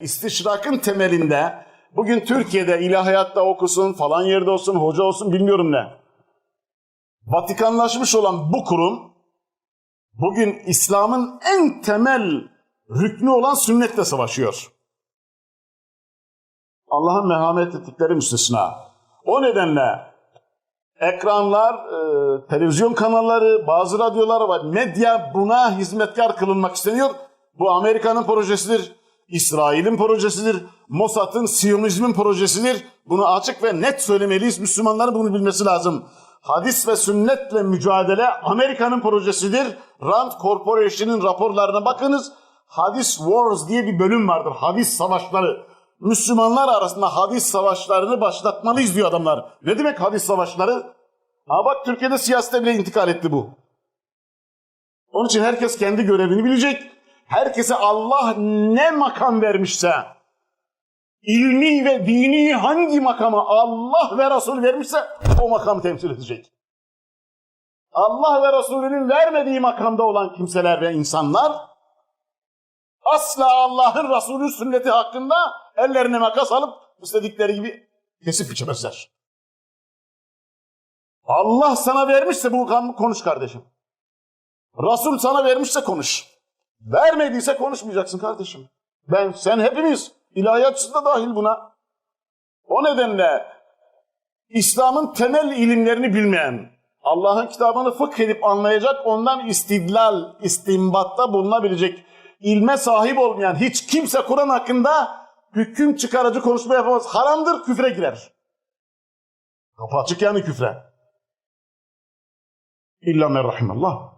İstişrakın temelinde bugün Türkiye'de ilahiyatta okusun, falan yerde olsun, hoca olsun bilmiyorum ne. Vatikanlaşmış olan bu kurum bugün İslam'ın en temel rüknü olan sünnetle savaşıyor. Allah'ın merhamet ettikleri müstesna. O nedenle ekranlar, e, televizyon kanalları, bazı radyolar var. Medya buna hizmetkar kılınmak isteniyor. Bu Amerika'nın projesidir, İsrail'in projesidir, Mossad'ın, Siyonizmin projesidir. Bunu açık ve net söylemeliyiz. Müslümanların bunu bilmesi lazım. Hadis ve sünnetle mücadele Amerika'nın projesidir. Rand Corporation'ın raporlarına bakınız. Hadis Wars diye bir bölüm vardır. Hadis savaşları. Müslümanlar arasında hadis savaşlarını başlatmalıyız diyor adamlar. Ne demek hadis savaşları? Ha bak Türkiye'de siyasete bile intikal etti bu. Onun için herkes kendi görevini bilecek. Herkese Allah ne makam vermişse, ilmi ve dini hangi makama Allah ve Resul vermişse o makamı temsil edecek. Allah ve Resulünün vermediği makamda olan kimseler ve insanlar asla Allah'ın Resulü sünneti hakkında ellerine makas alıp istedikleri gibi kesip biçemezler. Allah sana vermişse bu makamı konuş kardeşim. Resul sana vermişse konuş. Vermediyse konuşmayacaksın kardeşim. Ben, sen hepimiz ilahiyatçısı da dahil buna. O nedenle İslam'ın temel ilimlerini bilmeyen, Allah'ın kitabını fıkh edip anlayacak, ondan istidlal, istimbatta bulunabilecek ilme sahip olmayan hiç kimse Kur'an hakkında hüküm çıkarıcı konuşma yapamaz. Haramdır, küfre girer. Kapı açık yani küfre. İlla men rahimallah.